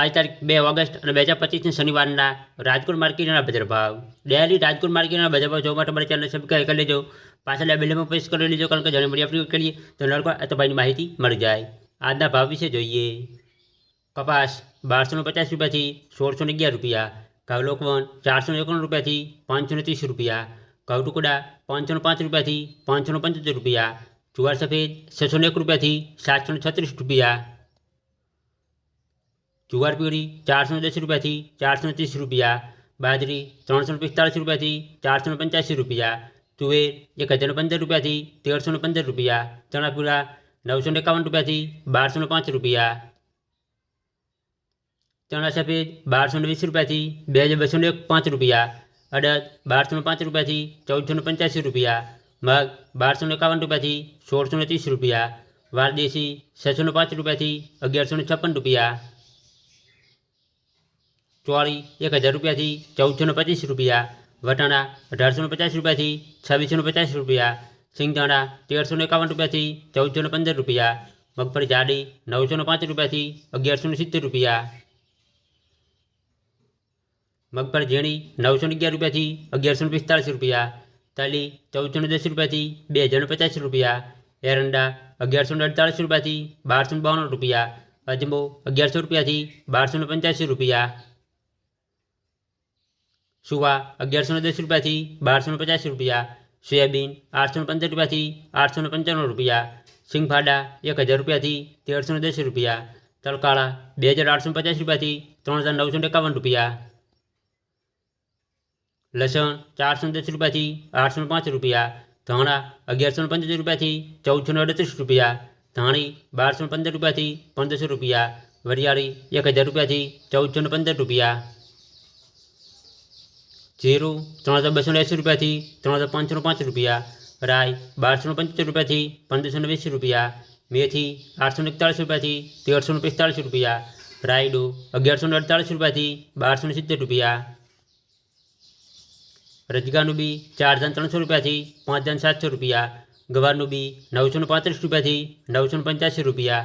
item 2 August અને 2025 ને શનિવારના રાજકપુર માર્કેટના બજાર ભાવ દેહલી રાજકપુર માર્કેટના બજાર ભાવ જોમા તમારા ચાલન સભીકા એક કરી લેજો પાછલા બિલમાં પ્રિન્ટ કરી લેજો કારણ કે જનીમડી આપણીઓ કે liye તો નોરકો આ તો બાઈ માહિતી મળ જાય આજના ભાવ વિશે જોઈએ કપાસ 1250 રૂપિયા થી 1611 રૂપિયા કવલોક ワン491 રૂપિયા થી 530 રૂપિયા કવ ટુકડા 55 રૂપિયા થી 575 રૂપિયા જુવાર સફેદ 601 રૂપિયા થી 736 રૂપિયા जुगार पीढ़ी चार सौ दस रुपया थी चार सौ तीस रुपया बाजरी तरह सौ पिस्तालीस रुपया थी चार सौ पंचासी रुपया तुवेर एक हज़ार पंद्रह रुपया थी तेरह सौ पंद्रह रुपया चना पूरा नौ सौ इक्यावन रुपया थी बारह सौ पाँच रुपया चना सफेद बारह सौ बीस रुपया थी बे हज़ार बसौ एक पाँच रुपया अड़द बारह सौ पाँच रुपया थी चौदह सौ पंचासी रुपया मग बारह सौ इक्यावन रुपया थी सोलह सौ तीस रुपया वारदेसी छः सौ पाँच रुपया थी अग्यारह सौ छप्पन रुपया ચોળી એક હજાર રૂપિયાથી ચૌદસો ને પચીસ રૂપિયા વટાણા અઢારસો ને પચાસ રૂપિયાથી છવ્વીસો ને પચાસ રૂપિયા સિંગદાણા તેરસો ને એકાવન રૂપિયાથી ચૌદસો ને પંદર રૂપિયા મગફળી જાડી નવસો ને પાંચ રૂપિયાથી અગિયારસો ને સિત્તેર રૂપિયા મગફળી ઝીણી નવસો ને અગિયાર રૂપિયાથી અગિયારસો ને પિસ્તાળીસ રૂપિયા તાલી ચૌદસો ને દસ રૂપિયાથી બે હજાર ને પચાસ રૂપિયા એરંડા અગિયારસો ને અડતાળીસ રૂપિયાથી બારસો ને બાવન રૂપિયા અજમો અગિયારસો રૂપિયાથી બારસો ને પંચ્યાસી રૂપિયા सुवा अगर सौ दस रुपया थी बार सौ पचास रुपया सोयाबीन आठ सौ पंदर रुपया थी आठ सौ पंचानवे रुपया सींगफाडा एक हज़ार रुपया थी तेरह सौ दस रुपया तलकाड़ा बे हज़ार आठ सौ पचास रुपया थी तरह हज़ार नौ सौ एकावन रुपया लसन चार सौ दस रुपया थी आठ सौ पाँच रुपया धाणा अगर सौ पंचोतर रुपया थी चौदह सौ अड़तीस रुपया धाणी बार सौ पंदर रुपया थी पंद्रह सौ रुपया वरियाड़ी एक हज़ार रुपया थी चौदह सौ पंदर रुपया જીરું ત્રણ હજાર બસો એંસી રૂપિયાથી ત્રણ હજાર પાંચસો પાંચ રૂપિયા રાય બારસો પંચોતેર રૂપિયાથી પંદરસો વીસ રૂપિયા મેથી આઠસો એકતાળીસ રૂપિયાથી તેરસો પિસ્તાળીસ રૂપિયા રાયડો અગિયારસો અડતાળીસ રૂપિયાથી બારસો સિત્તેર રૂપિયા રજગાનું બી ચાર હજાર ત્રણસો રૂપિયાથી પાંચ હજાર સાતસો રૂપિયા ગવારનું બી નવસો ને પાંત્રીસ રૂપિયાથી નવસો પંચ્યાસી રૂપિયા